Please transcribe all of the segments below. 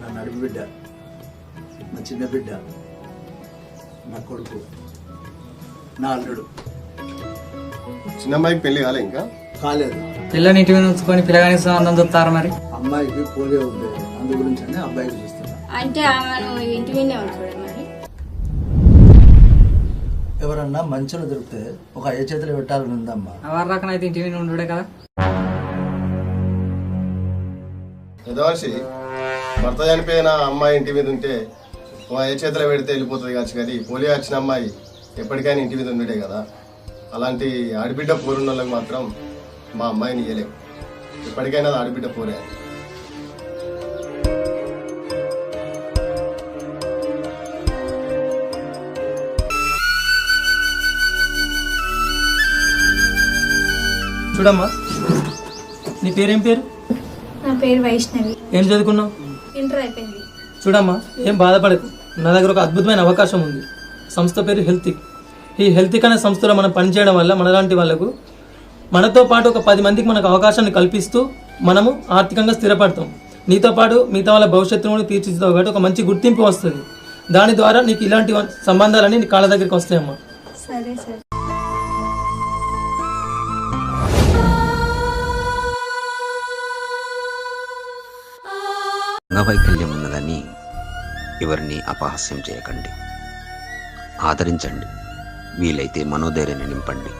నా చిన్న బిడ్డ నా కొడుకు నా అల్లుడు. చిన్నమ్మాయికి పెళ్ళి కాలే ఇంకా? కాలేదు. పిల్లని ఇంటి మీద ఉంచుకొని పిల్లగాని అందం చూస్తారు మరి? అమ్మాయికి పోలియో ఉంది. అందు గురించి అని అబ్బాయికి చూస్తున్నా. అంటే ఆమెను ఇంటి మీదే ఉంచుకోవడం మరి? ఎవరన్నా మంచులు దొరికితే ఒక అయ్య చేతులు పెట్టాలని ఉందమ్మా. ఎవరి రకన అయితే ఇంటి మీద ఉండుడే కదా? భర్త చనిపోయిన అమ్మాయి ఇంటి మీద ఉంటే ఏ చేతిలో పెడితే వెళ్ళిపోతుంది కావచ్చు కానీ పోలియో వచ్చిన అమ్మాయి ఎప్పటికైనా ఇంటి మీద ఉండడే కదా. అలాంటి ఆడబిడ్డ పోరున్న వాళ్ళకి మాత్రం మా అమ్మాయిని ఇయ్యలేము ఎప్పటికైనా ఆడబిడ్డ పోరే. చూడమ్మా నీ పేరేం పేరు? నా పేరు వైష్ణవి. ఏం చదువుకున్నావు? ఇంటర్ అయిపోయింది. చూడమ్మా ఏం బాధపడకు. నా దగ్గర ఒక అద్భుతమైన అవకాశం ఉంది. సంస్థ పేరు హెల్తిక్ ఈ హెల్తిక్ అనే సంస్థలో మనం పనిచేయడం వల్ల మనలాంటి వాళ్ళకు మనతో పాటు ఒక పది మందికి మనకు అవకాశాన్ని కల్పిస్తూ మనము ఆర్థికంగా స్థిరపడతాం. నీతో పాటు మిగతా వాళ్ళ భవిష్యత్తును కూడా తీర్చిదిద్దావు కాబట్టి ఒక మంచి గుర్తింపు వస్తుంది. దాని ద్వారా నీకు ఇలాంటి సంబంధాలన్నీ నీ కాళ్ళ దగ్గరికి వస్తాయమ్మా. సరే సరే. అంగవైకల్యం ఉన్నదని ఎవరిని అపహాస్యం చేయకండి. ఆదరించండి. వీలైతే మనోధైర్యాన్ని నింపండి.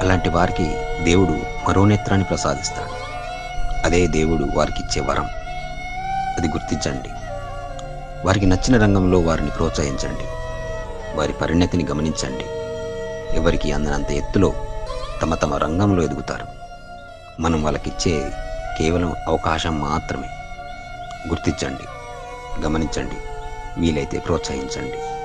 అలాంటి వారికి దేవుడు మరో నేత్రాన్ని ప్రసాదిస్తాడు. అదే దేవుడు వారికి ఇచ్చే వరం. అది గుర్తించండి. వారికి నచ్చిన రంగంలో వారిని ప్రోత్సహించండి. వారి పరిణతిని గమనించండి. ఎవరికి అందనంత ఎత్తులో తమ తమ రంగంలో ఎదుగుతారు. మనం వాళ్ళకిచ్చే కేవలం అవకాశం మాత్రమే. గుర్తించండి గమనించండి వీలైతే ప్రోత్సహించండి.